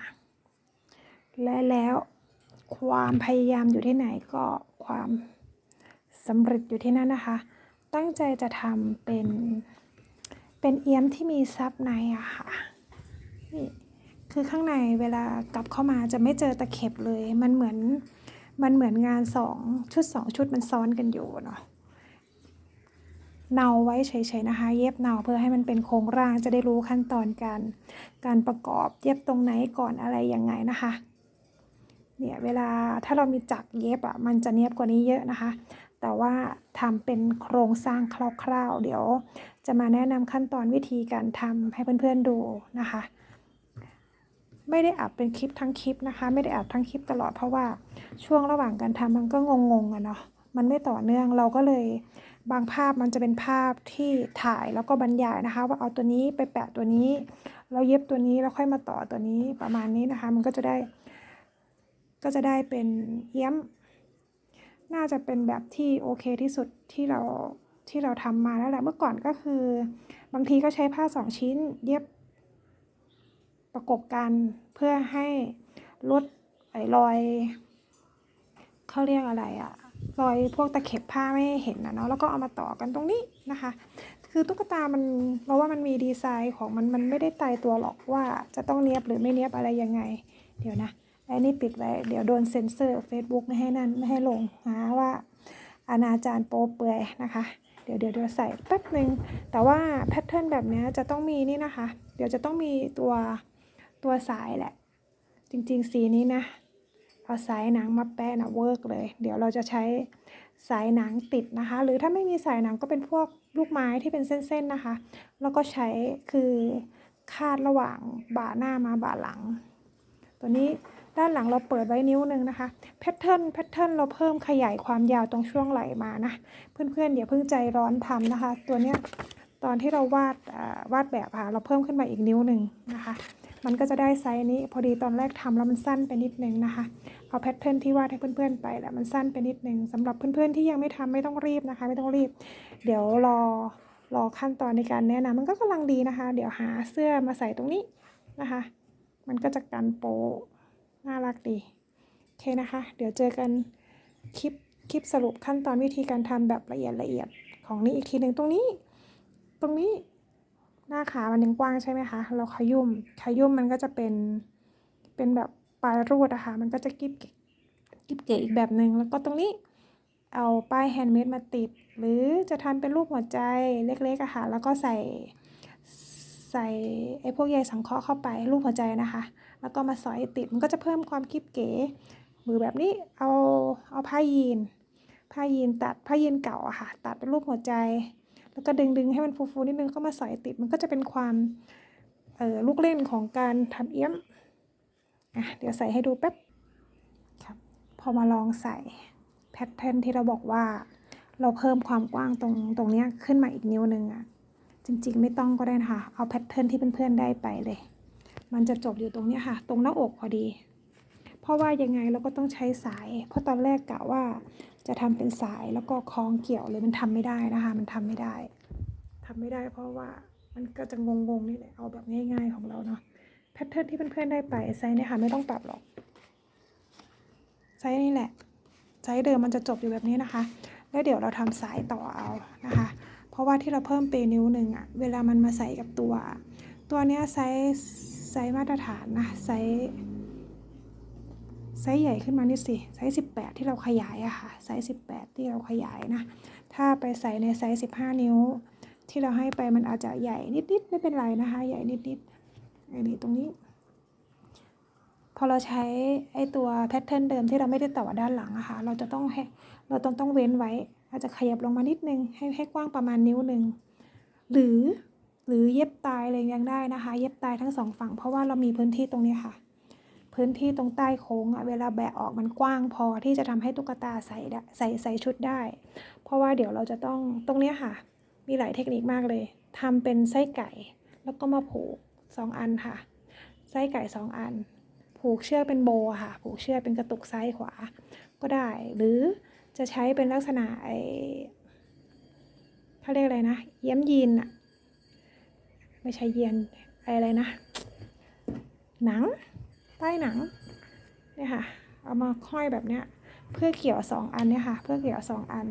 ค่ะ และแล้วความพยายามอยู่ที่ไหนก็ความสำเร็จอยู่ที่นั่นนะคะ ตั้งใจจะทำเป็นเป็นเอี้ยมที่มีซับในอะค่ะนี่คือข้างในเวลากลับเข้ามาจะไม่เจอตะเข็บเลย มันเหมือนมันเหมือนงานสองชุดสองชุดมันซ้อนกันอยู่เนาะ เนาไว้เฉยๆนะคะ เย็บเนาเพื่อให้มันเป็นโครงร่างจะได้รู้ขั้นตอนการการประกอบเย็บตรงไหนก่อนอะไรยังไงนะคะเนี่ยเวลาถ้าเรามีจักรเย็บอะมันจะเนียบกว่านี้เยอะนะคะ แต่ว่าทำเป็นโครงสร้างคร่าวๆ เดี๋ยว จะมาแนะนำขั้นตอนวิธีการทำให้เพื่อนๆดูนะคะ ไม่ได้อัดเป็นคลิปทั้งคลิปนะคะ ไม่ได้อัดทั้งคลิปตลอดเพราะว่าช่วงระหว่างการทำมันก็งงๆอะเนาะมันไม่ต่อเนื่องเราก็เลย บางภาพมันจะเป็นภาพที่ถ่ายแล้วก็บรรยายนะคะ ว่าเอาตัวนี้ไปแปะตัวนี้เราเย็บตัวนี้แล้วค่อยมาต่อตัวนี้ประมาณนี้นะคะ มันก็จะได้ ก็จะได้เป็นเอี้ยม น่าจะเป็นแบบที่โอเคที่สุดที่เราที่เราทำมาแล้วแหละเมื่อก่อนก็คือ บางทีก็ใช้ผ้าสองชิ้น เย็บประกบกันเพื่อให้ลดไอรอยเขาเรียกอะไรอะ รอยพวกตะเข็บผ้าไม่เห็นนะเนาะแล้วก็เอามาต่อกันตรงนี้นะคะ คือตุ๊กตามันเราว่ามันมีดีไซน์ของมันมันไม่ได้ตายตัวหรอกว่าจะต้องเนียบหรือไม่เนียบอะไรยังไง เดี๋ยวนะไอ้นี่ปิดไว้เดี๋ยวโดนเซ็นเซอร์ Facebook ไม่ให้นั่นไม่ให้ลงหาว่าอนาจารโป๊เปื่อยนะคะเดี๋ยวเดี๋ยวเดี๋ยวใส่แป๊บหนึ่งแต่ว่าแพทเทิร์นแบบนี้จะต้องมีนี่นะคะ เดี๋ยวจะต้องมีตัวตัวสายแหละ จริงๆ สีนี้นะ เอาสายหนังมาแปะนะเวิร์กเลย เดี๋ยวเราจะใช้สายหนังติดนะคะ หรือถ้าไม่มีสายหนังก็เป็นพวกลูกไม้ที่เป็นเส้นๆนะคะ แล้วก็ใช้คือคาดระหว่างบ่าหน้ามาบ่าหลัง ตัวนี้ด้านหลังเราเปิดไว้นิ้วหนึ่งนะคะแพทเทิร์นแพทเทิร์นเราเพิ่มขยายความยาวตรงช่วงไหล่มานะเพื่อนๆอย่าเพิ่งใจร้อนทำนะคะ ตัวเนี้ยตอนที่เราวาดวาดแบบค่ะเราเพิ่มขึ้นมาอีกนิ้วหนึ่งนะคะ มันก็จะได้ไซส์นี้พอดีตอนแรกทำแล้วมันสั้นไปนิดนึงนะคะ เอาแพทเทิร์นที่วาดให้เพื่อนๆไปแหละมันสั้นไปนิดนึงสำหรับเพื่อนๆที่ยังไม่ทำไม่ต้องรีบนะคะ ไม่ต้องรีบ เดี๋ยวรอรอขั้นตอนในการแนะนำมันก็กำลังดีนะคะ เดี๋ยวหาเสื้อมาใส่ตรงนี้นะคะ มันก็จะกันโปน่ารักดีโอเคนะคะ เดี๋ยวเจอกันคลิปคลิปสรุปขั้นตอนวิธีการทำแบบละเอียดละเอียดของนี้อีกทีหนึ่งตรงนี้ ตรงนี้ หน้าขามันยังกว้างใช่ไหมคะ เราขยุ่ม ขยุ่มมันก็จะเป็น เป็นแบบปลายรูดอะค่ะ มันก็จะกิบเก๋กิ๊บเก๋อีกแบบหนึ่งแล้วก็ตรงนี้ เอาป้ายแฮนด์เมดมาติด หรือจะทำเป็นรูปหัวใจเล็กๆอะค่ะ แล้วก็ใส่ ใส่ไอ้พวกใยสังเคราะห์เข้าไปรูปหัวใจนะคะ แล้วก็มาสอยติด มันก็จะเพิ่มความกิบเก๋มือแบบนี้ เอา เอาผ้ายีน ผ้ายีนตัด ผ้ายีนเก่าอะค่ะ ตัดเป็นรูปหัวใจ แล้วก็ดึงดึงให้มันฟูๆนิดนึงก็มาใสอยติด มันก็จะเป็นความเออลูกเล่นของการทำเอี้ยมอะเดี๋ยวใส่ให้ดูแป๊บครับพอมาลองใส่แพทเทิร์นที่เราบอกว่า เราเพิ่มความกว้างตรงตรงเนี้ยขึ้นมาอีกนิ้วหนึ่งอะจริง ๆ ไม่ต้องก็ได้นะคะเอาแพทเทิร์นที่เพื่อนๆได้ไปเลย มันจะจบอยู่ตรงเนี้ยค่ะ ตรงหน้าอกพอดี เพราะว่ายังไงเราก็ต้องใช้สาย เพราะตอนแรกกะว่า จะทำเป็นสายแล้วก็คล้องเกี่ยวเลยมันทำไม่ได้นะคะ มันทำไม่ได้ทำไม่ได้เพราะว่ามันก็จะงงๆนี่แหละเอาแบบง่าย ๆของเราเนาะแพทเทิร์นที่เพื่อนๆได้ไปไซส์เนี่ยค่ะไม่ต้องปรับหรอกไซส์นี่แหละไซส์เดิมมันจะจบอยู่แบบนี้นะคะ แล้วเดี๋ยวเราทำสายต่อเอานะคะ เพราะว่าที่เราเพิ่มเปนิ้วหนึ่งอะเวลามันมาใส่กับตัว ตัวเนี้ยไซส์ไซส์มาตรฐานนะไซส์ ไซส์ใหญ่ขึ้นมานิดสิไซส์สิบแปดที่เราขยายอะค่ะไซส์สิบแปดที่เราขยายนะ ถ้าไปใส่ในไซส์สิบห้านิ้ว ที่เราให้ไปมันอาจจะใหญ่นิดๆไม่เป็นไรนะคะ ใหญ่นิดๆไอ้นี่ตรงนี้ พอเราใช้ไอ้ตัวแพทเทิร์นเดิมที่เราไม่ได้ต่อด้านหลังอะค่ะเราจะต้องให้เราต้องต้องเว้นไว้ อาจจะขยับลงมานิดนึงให้ให้กว้างประมาณนิ้วหนึ่งหรือหรือเย็บตายเลยยังได้นะคะ เย็บตายทั้งสองฝั่งเพราะว่าเรามีพื้นที่ตรงนี้ค่ะ พื้นที่ตรงใต้โค้งอะเวลาแบะออกมันกว้างพอที่จะทำให้ตุ๊กตาใส่ใส่ใส่ชุดได้ เพราะว่าเดี๋ยวเราจะต้องตรงเนี้ยค่ะ มีหลายเทคนิคมากเลยทำเป็นไส้ไก่ แล้วก็มาผูกสองอันค่ะ ไส้ไก่สองอัน ผูกเชือกเป็นโบค่ะ ผูกเชือกเป็นกระตุกซ้ายขวาก็ได้ หรือจะใช้เป็นลักษณะไอเขาเรียกอะไรนะ เย้ยมยีนอะไม่ใช่เยียนอะไรนะ หนัง ป้หนังเนี่ยค่ะเอามาค่อยแบบเนี้ยเพื่อเกี่ยวสองอันเนี่ยค่ะ เพื่อเกี่ยวสองอัน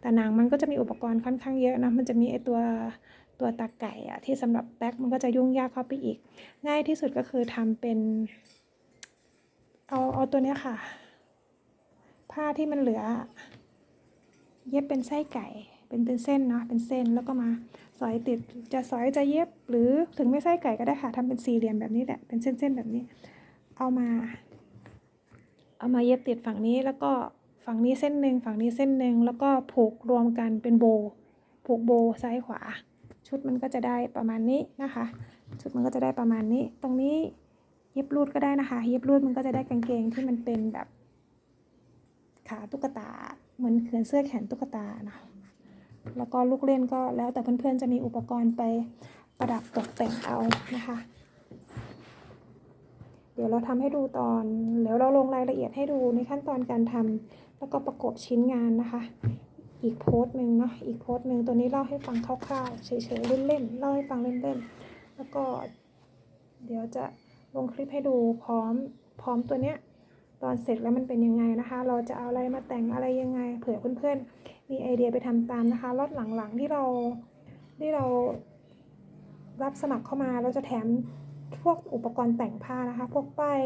แต่หนังมันก็จะมีอุปกรณ์ค่อนข้างเยอะนะ มันจะมีไอตัวตัวตาไก่อะที่สำหรับแบ็คมันก็จะยุ่งยากเข้าไปอีก ง่ายที่สุดก็คือทำเป็น เอาเอาตัวเนี้ยค่ะ ผ้าที่มันเหลือ เย็บเป็นไส้ไก่ เป็นเป็นเส้นเนาะเป็นเส้นแล้วก็มาสอยติดจะสอยจะเย็บหรือถึงไม่ไส้ไก่ก็ได้ค่ะทำเป็นสี่เหลี่ยมแบบนี้แหละเป็นเส้นๆแบบนี้ เอามา เอามาเย็บติดฝั่งนี้แล้วก็ฝั่งนี้เส้นหนึ่งฝั่งนี้เส้นหนึ่งแล้วก็ผูกรวมกันเป็นโบ ผูกโบซ้ายขวา ชุดมันก็จะได้ประมาณนี้นะคะ ชุดมันก็จะได้ประมาณนี้ ตรงนี้เย็บรูดก็ได้นะคะ เย็บรูดมันก็จะได้กางเกงที่มันเป็นแบบขาตุ๊กตาเหมือนเขือนเสื้อแขนตุ๊กตานะแล้วก็ลูกเล่นก็แล้วแต่เพื่อนๆจะมีอุปกรณ์ไปประดับตกแต่งเอานะคะ เดี๋ยวเราทำให้ดูตอนเดี๋ยวเราลงรายละเอียดให้ดูในขั้นตอนการทำแล้วก็ประกบชิ้นงานนะคะ อีกโพสต์หนึ่งเนาะอีกโพสต์หนึ่งตัวนี้เล่าให้ฟังคร่าวๆเฉยๆเล่นๆเล่าให้ฟังเล่นๆแล้วก็ เดี๋ยวจะลงคลิปให้ดูพร้อมพร้อมตัวเนี้ยตอนเสร็จแล้วมันเป็นยังไงนะคะ เราจะเอาอะไรมาแต่งอะไรยังไง เผื่อเพื่อนๆ มีไอเดียไปทำตามนะคะรอบหลังๆที่เราที่เรารับสมัครเข้ามาเราจะแถม พวกอุปกรณ์แต่งผ้านะคะ พวกป้าย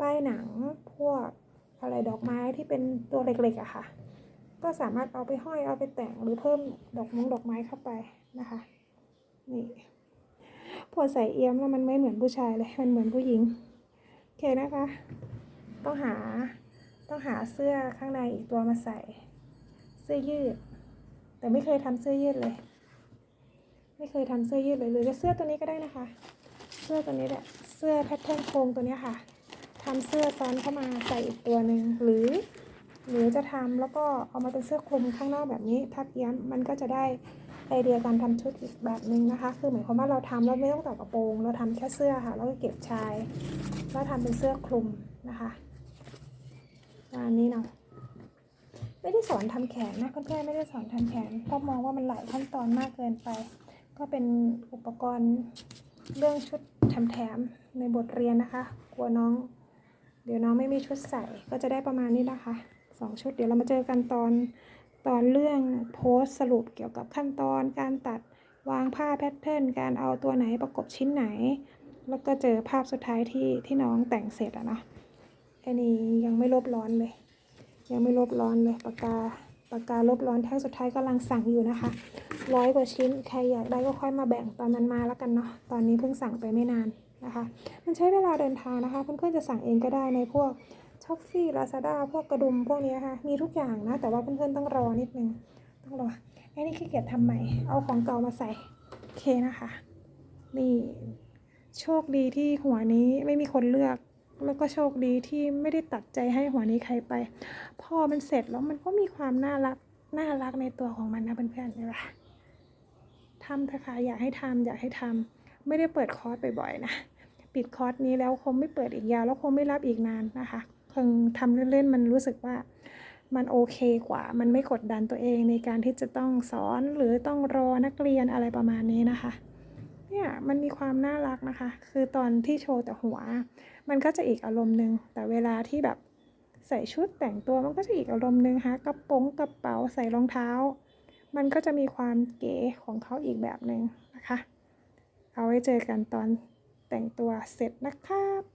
ป้ายหนัง พวกอะไรดอกไม้ที่เป็นตัวเล็กๆอะค่ะ ก็สามารถเอาไปห้อยเอาไปแต่งหรือเพิ่มดอกมงดอกไม้เข้าไปนะคะ นี่พอใส่เอี้ยมแล้วมันไม่เหมือนผู้ชายเลย มันเหมือนผู้หญิง โอเคนะคะ ต้องหา ต้องหาเสื้อข้างในอีกตัวมาใส่ เสื้อยืด แต่ไม่เคยทำเสื้อยืดเลย ไม่เคยทำเสื้อยืดเลยหรือจะเสื้อตัวนี้ก็ได้นะคะ สื้อตัวนี้แหละเสื้อแพทเทิร์นโครงตัวนี้ค่ะทำเสื้อซ้อนเข้ามาใส่อีกตัวหนึ่งหรือ หรือจะทำแล้วก็เอามาเป็นเสื้อคลุมข้างนอกแบบนี้ทับเอี้ยมมันก็จะได้ไอเดียการทำชุดอีกแบบหนึ่งนะคะ คือหมายความว่าเราทำแล้วไม่ต้องต่อกระโปรง เราทำแค่เสื้อค่ะ แล้วก็เก็บชาย แล้วทำเป็นเสื้อคลุมนะคะอันนี้เนาะ ไม่ได้สอนทำแขนนะเพื่อนๆไม่ได้สอนทำแขนเพราะมองว่ามันหลายขั้นตอนมากเกินไป ก็เป็นอุปกรณ์ เรื่องชุดแถมๆในบทเรียนนะคะ กลัวน้อง เดี๋ยวน้องไม่มีชุดใส่ก็จะได้ประมาณนี้นะคะสองชุด เดี๋ยวเรามาเจอกันตอนตอนเรื่องโพสสรุปเกี่ยวกับขั้นตอนการตัดวางผ้าแพทเทิร์นการเอาตัวไหนประกบชิ้นไหน แล้วก็เจอภาพสุดท้ายที่ที่น้องแต่งเสร็จอะนะอันนี้ยังไม่ลบร้อนเลย ยังไม่ลบร้อนเลยปากกา ปากกาลบร้อนแท่งสุดท้ายกำลังสั่งอยู่นะคะร้อยกว่าชิ้น ใครอยากได้ก็ค่อยมาแบ่งตอนมันมาแล้วกันเนาะตอนนี้เพิ่งสั่งไปไม่นานนะคะ มันใช้เวลาเดินทางนะคะ เพื่อนๆจะสั่งเองก็ได้ในพวกช็อปฟี่ลาซาด้าพวกกระดุมพวกนี้ค่ะมีทุกอย่างนะ แต่ว่าเพื่อนๆต้องรอนิดนึงต้องรอไอ้นี่ขี้เกียจทำใหม่เอาของเก่ามาใส่โอเคนะคะ นี่โชคดีที่หัวนี้ไม่มีคนเลือก แล้วก็โชคดีที่ไม่ได้ตัดใจให้หัวนี้ใครไป พอมันเสร็จแล้วมันก็มีความน่ารักน่ารักในตัวของมันนะเพื่อนๆเห็นปะทำเถอะค่ะอยากให้ทำอยากให้ทำไม่ได้เปิดคอร์สบ่อยๆนะปิดคอร์สนี้แล้วคงไม่เปิดอีกยาวแล้วคงไม่รับอีกนานนะคะคงทำเล่นๆมันรู้สึกว่ามันโอเคกว่า มันไม่กดดันตัวเองในการที่จะต้องสอนหรือต้องรอนักเรียนอะไรประมาณนี้นะคะ เนี่ยมันมีความน่ารักนะคะ คือตอนที่โชว์แต่หัว มันก็จะอีกอารมณ์หนึ่งแต่เวลาที่แบบใส่ชุดแต่งตัวมันก็จะอีกอารมณ์หนึ่งฮะกระโปรงกระเป๋าใส่รองเท้า มันก็จะมีความเก๋ของเขาอีกแบบหนึ่งนะคะ เอาไว้เจอกันตอนแต่งตัวเสร็จนะครับ